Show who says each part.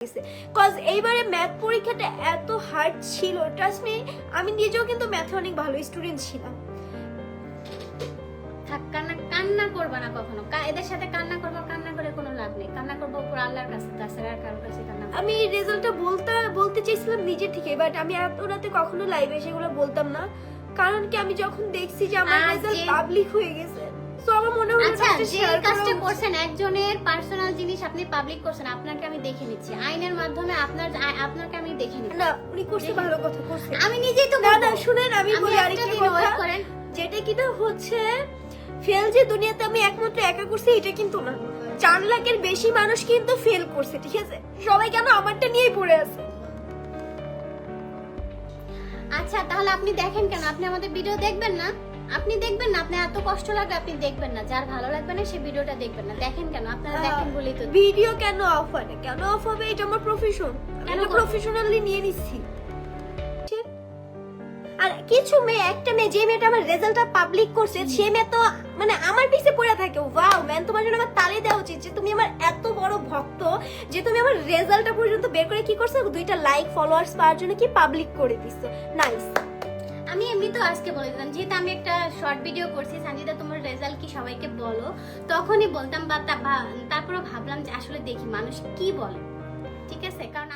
Speaker 1: গেছে কজ এইবারে ম্যাথ পরীক্ষাটা এত হার্ড ছিল ট্রাস্ট মি আমি নিজেও কিন্তু ম্যাথে অনেক ভালো স্টুডেন্ট ছিলাম।
Speaker 2: কান্না কান্না করবা না কখনো। এদের সাথে কান্না করব কান্না করে কোনো লাভ নেই। কান্না করব উপর আল্লাহর কাছে তাছাড়া আর কারোর কাছে কান্না
Speaker 1: আমি রেজাল্টটা বলতে বলতে চাইছিলাম নিজে থেকে বাট আমি এত রাতে কখনো লাইভে সেগুলো বলতাম না। কারণ কি আমি যখন দেখছি যে আমার রেজাল্ট পাবলিক হয়ে গেছে সো আমার মনে হলো
Speaker 2: আচ্ছা যে কাজটা করছেন একজনের পার্সোনাল জিনিস আপনি পাবলিক করছেন আপনাকে আমি দেখে নিচ্ছি। আইনের মাধ্যমে আপনার আপনাকে আমি দেখে নিচ্ছি।
Speaker 1: না উনি করছে ভালো কথা করছে।
Speaker 2: আমি নিজেই তো
Speaker 1: না। না শুনেন আমি বলি আরেকটা কথা।
Speaker 2: করেন।
Speaker 1: যেটা কিনা হচ্ছে ফেল যে দুনিয়াতে আমি একমাত্র একা করছি এটা কিন্তু না। চার লাখের বেশি মানুষ কিন্তু ফেল করছে ঠিক আছে? সবাই কেন আমারটা নিয়েই পড়ে আছে?
Speaker 2: আচ্ছা তাহলে আপনি দেখেন কেন? আপনি আমাদের ভিডিও দেখবেন না? আপনি দেখবেন না আপনি এত কষ্ট লাগবে আপনি দেখবেন না। যার ভালো লাগবে না সে ভিডিওটা দেখবেন না। দেখেন কেন? আপনারা দেখেন বলেই তো।
Speaker 1: ভিডিও কেন অফ হয় না? কেন অফ হবে? এটা আমার প্রফেশন আমি প্রফেশনালি নিয়ে নিচ্ছি? আর কিছু মেয়ে একটা মেয়ে যে মেয়েটা আমার রেজাল্টটা পাবলিক করছে সে মেয়ে তো মানে আমার পিছে পড়ে থাকে। ওয়াও ম্যান তোমার জন্য আমার তালি দেওয়া উচিত যে তুমি আমার এত বড় ভক্ত যে তুমি আমার রেজাল্টটা পর্যন্ত বের করে কি করছ? দুইটা লাইক ফলোয়ার্স পাওয়ার জন্য কি পাবলিক করে দিছো? নাইস
Speaker 2: আমি এমনি তো আজকে বলে দিতাম যেহেতু আমি একটা শর্ট ভিডিও করছি সঞ্জিতা তোমার রেজাল্ট কি সবাইকে বলো। তখনই বলতাম, বা- তারপরে ভাবলাম যে আসলে দেখি মানুষ কি বলে। ঠিক আছে? কারণ